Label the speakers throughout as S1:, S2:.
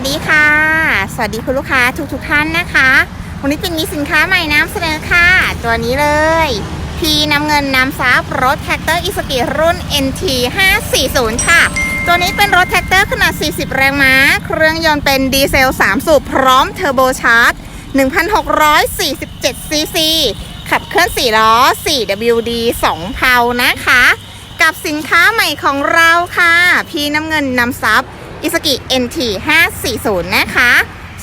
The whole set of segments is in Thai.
S1: วัสดีค่ะ สวัสดีคุณลูกค้าทุกทุกๆท่านนะคะ วันนี้เป็นมีสินค้าใหม่น้ำเสนอค่ะ ตัวนี้เลย พีน้ำเงินน้ำซับรถแท็กเตอร์อิสกิรุ่น NT 540 ค่ะ ตัวนี้เป็นรถแท็กเตอร์ขนาด 40 แรงม้า เครื่องยนต์เป็นดีเซล 3 สูบพร้อมเทอร์โบชาร์จ 1,647ซีซีขับเคลื่อน 4 ล้อ 4WD 2 เพานะคะ กับสินค้าใหม่ของเราค่ะ พีน้ำเงินน้ำซับ อิสกิ NT 540 นะคะ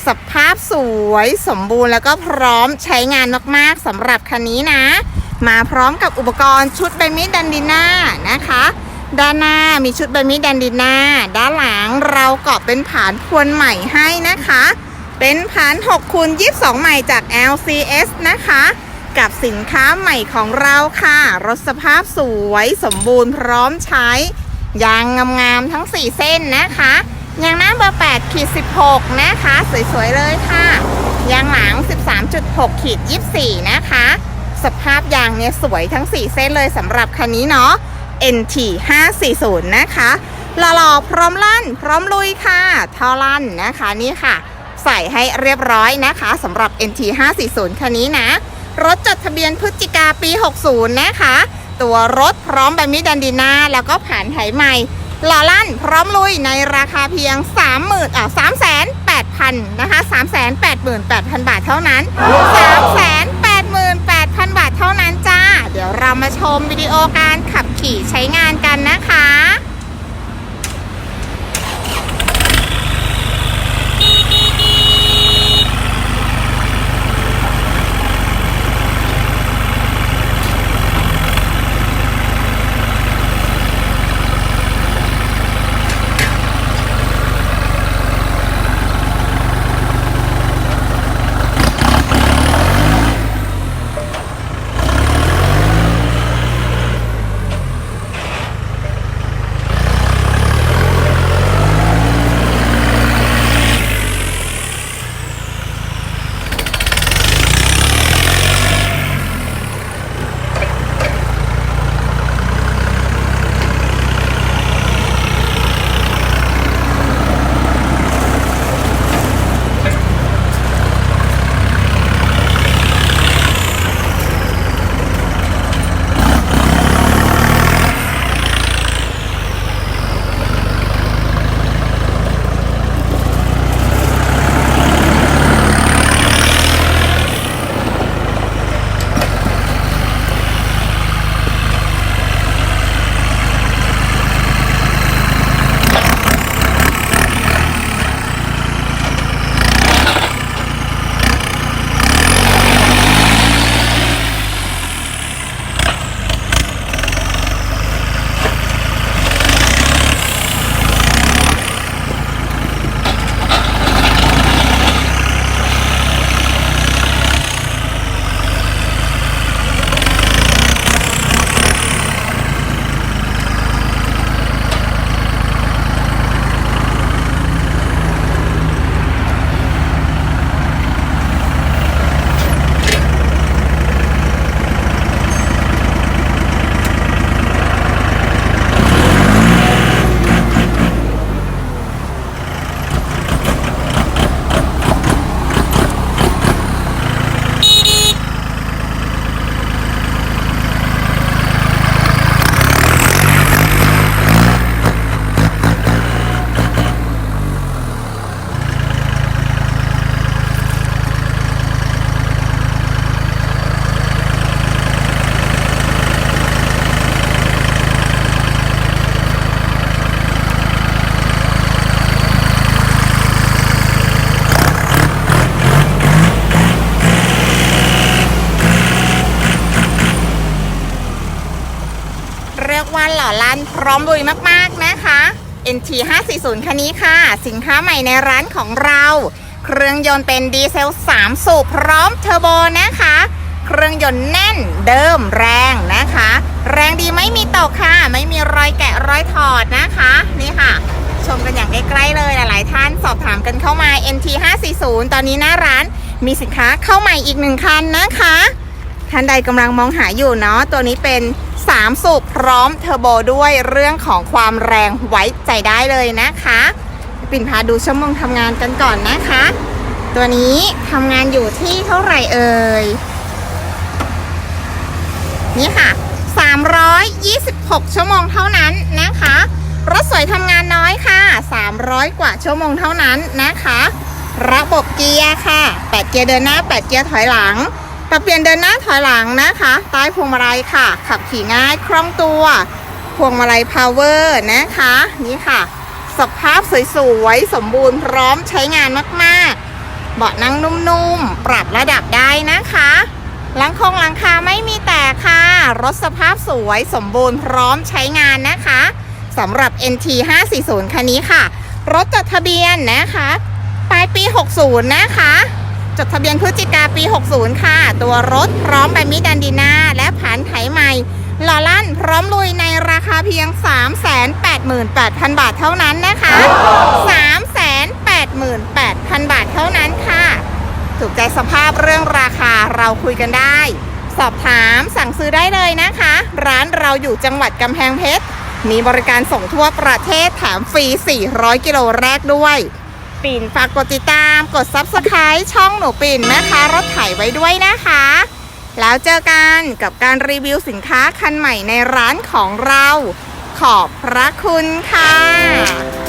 S1: สภาพสวยสมบูรณ์แล้วก็พร้อมใช้งานมากๆสำหรับคันนี้นะ มาพร้อมกับอุปกรณ์ชุดใบมีดดันดิน่านะคะ ด้านหน้ามีชุดใบมีดดันดิน่าด้านหลังเราเกาะเป็นผานพวนใหม่ให้นะคะ เป็นผาน6คูณ22 ใหม่จาก LCS นะคะกับสินค้าใหม่ของเราค่ะ รถสภาพสวยสมบูรณ์พร้อมใช้ ยางงามๆทั้ง 4 เส้นนะคะยางหน้าเบอร์8ขีด16 นะคะ สวยๆเลยค่ะ ยางหลัง 13.6ขีด24 นะคะ สภาพยางเนี่ยสวยทั้ง 4 เส้นเลยสำหรับคันนี้เนาะ NT 540 นะคะหล่อๆพร้อมลั่น พร้อมลุยค่ะท่อลั่นนะคะนี่ค่ะ ใส่ให้เรียบร้อยนะคะสำหรับ NT 540 คันนี้นะ รถจดทะเบียนพฤศจิกาปี 60 นะคะ ตัวรถพร้อมใบมิดันดีนาแล้วก็ผ่านไถใหม่หล่อลั่นพร้อมลุยในราคาเพียง 30,000อ่า3,800,000นะคะ388,000 บาทเท่านั้น 388,000 บาทเท่านั้นจ้า เดี๋ยวเรามาชมวิดีโอการขับขี่ใช้งานกันนะคะ เรียกว่าหล่อลั่นพร้อมลุยมากๆนะคะ NT 540คันนี้ค่ะ สินค้าใหม่ในร้านของเรา เครื่องยนต์เป็นดีเซล 3 สูบพร้อมเทอร์โบนะคะ เครื่องยนต์แน่นเดิมแรงนะคะ แรงดีไม่มีตกค่ะ ไม่มีรอยแกะรอยถอดนะคะ นี่ค่ะ ชมกันอย่างใกล้ๆเลยหลายๆท่านสอบถามกันเข้ามา NT 540ตอนนี้หน้าร้านมีสินค้าเข้าใหม่อีกหนึ่งคันนะคะท่านใดกำลังมองหาอยู่เนาะตัวนี้เป็น 3 สูบพร้อมเทอร์โบด้วยเรื่องของความแรงไว้ใจได้เลยนะคะปิ่นพาดูชั่วโมงทำงานกันก่อนนะคะ ตัวนี้ทำงานอยู่ที่เท่าไหร่เอ่ย นี่ค่ะ 326 ชั่วโมงเท่านั้นนะคะ รถสวยทำงานน้อยค่ะ 300 กว่าชั่วโมงเท่านั้นนะคะ ระบบเกียร์ค่ะ 8 เกียร์เดินหน้า 8 เกียร์ถอยหลัง ปรับเปลี่ยนเดินหน้าถอยหลังนะคะ ใต้พวงมาลัยค่ะ ขับขี่ง่ายคล่องตัว พวงมาลัยพาวเวอร์นะคะ นี่ค่ะ สภาพสวยๆ สมบูรณ์พร้อมใช้งานมากๆ เบาะนั่งนุ่มๆ ปรับระดับได้นะคะหลังคงหลังคาไม่มีแตกค่ะ รถสภาพสวยสมบูรณ์พร้อมใช้งานนะคะสำหรับ NT 540 คันนี้ค่ะ รถจดทะเบียนนะคะ ปลายปี 60 นะคะ จดทะเบียนพฤศจิกาปี 60 ค่ะ ตัวรถพร้อมใบมิดันดีนาและผ่านไถใหม่ลอลั่นพร้อมลุยในราคาเพียง 388,000 บาทเท่านั้นนะคะ 388,000 บาทเท่านั้นค่ะ ถูกใจสภาพเรื่องราคาเราคุยกันได้ สอบถามสั่งซื้อได้เลยนะคะ ร้านเราอยู่จังหวัดกำแพงเพชรมีบริการส่งทั่วประเทศแถมฟรี 400 กิโลแรกด้วย ปิ่นฝากกดติดตามกด Subscribe ช่องหนูปิ่นแม่ค้ารถไถไว้ด้วยนะคะ แล้วเจอกันกับการรีวิวสินค้าคันใหม่ในร้านของเรา ขอบพระคุณค่ะ